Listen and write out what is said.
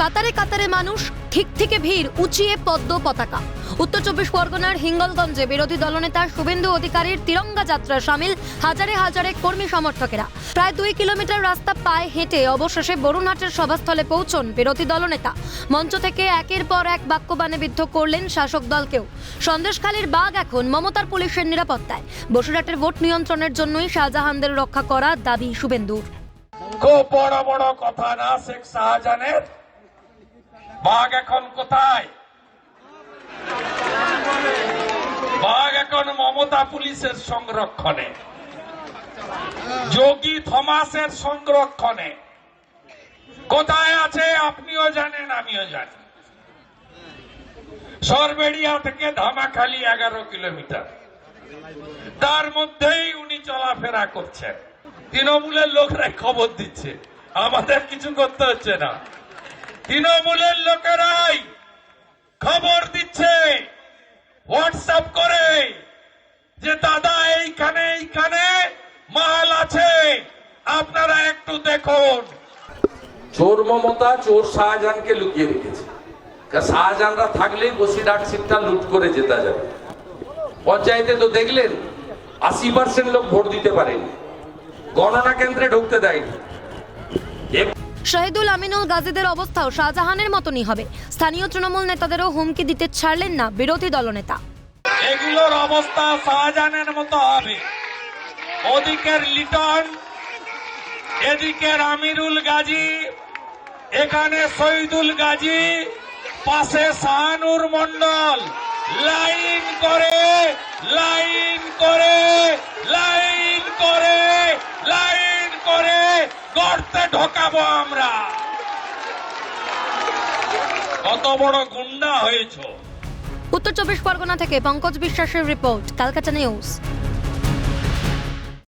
কাতারে কাতারে মানুষ, ঠিক থেকে ভিড়, উঁচিয়ে পদ্ম পতাকা। উত্তর চব্বিশ পরগনার হিঙ্গলগঞ্জে বিরোধী দলনেতা শুভেন্দু অধিকারীর তিরঙ্গা যাত্রা সামিল হাজারে হাজারে কর্মী সমর্থকেরা। প্রায় দুই কিলোমিটার রাস্তা পায়ে হেঁটে অবশেষে বরুণহাটের সভাস্থলে পৌঁছন বিরোধী দলনেতা। মঞ্চ থেকে একের পর এক বাক্যবাণে বিদ্ধ করলেন শাসক দলকেও। সন্দেশখালীর বাঘ এখন মমতার পুলিশের নিরাপত্তায়। বসিরহাটের ভোট নিয়ন্ত্রণের জন্যই শাহজাহানদের রক্ষা করা দাবি শুভেন্দুর। খুব বড় বড় কথা না, শেখ শাহজাহানের। বাঘ এখন কোথায়? বাঘ এখন মমতা পুলিশের সংরক্ষণে। যোগী থমাসের সংরক্ষণে। কোথায় আছে আপনিও জানেন, আমিও জানি। সরবেড়িয়া থেকে ধামাখালি এগারো কিলোমিটার। তার মধ্যেই উনি চলাফেরা করছেন। তৃণমূলের লোকরাই খবর দিচ্ছে। আমাদের কিছু করতে হচ্ছে না। তৃণমূলের লোকেরাই খবর দিচ্ছে হোয়াটসঅ্যাপ করে যে, দাদা, এইখানে এইখানে মাল আছে, আপনারা একটু দেখুন। চোর মমতা, চোর শাহজাহানকে লুকিয়ে রেখেছে। শাহজাহানরা থাকলেই বসিরহাট সিটটা লুট করে জেতা যাবে। পঞ্চায়েতে তো দেখলেন, আশি পার্সেন্ট লোক ভোট দিতে পারেনি। গণনা কেন্দ্রে ঢুকতে দেয়নি। শহীদুল আমিনুল গাজীদের অবস্থাও শাহজাহানের মতনই হবে। স্থানীয় তৃণমূল নেতাদেরও হুমকি দিতে ছাড়লেন না বিরোধী দলনেতা। এগুলোর অবস্থা শাহজাহানের মতো হবে। ওদিকের লিটন, এদিকের আমিরুল গাজী, এখানে শহীদুল গাজী, পাশে শাহানুর মন্ডল লাইন করে লাইন করে লাইন করে লাইন করে গর্তে ঢোকাবো আমরা। কত বড় গুন্ডা হয়েছ। উত্তর চব্বিশ পরগনা থেকে পঙ্কজ বিশ্বাসের রিপোর্ট কালকাটা নিউজ।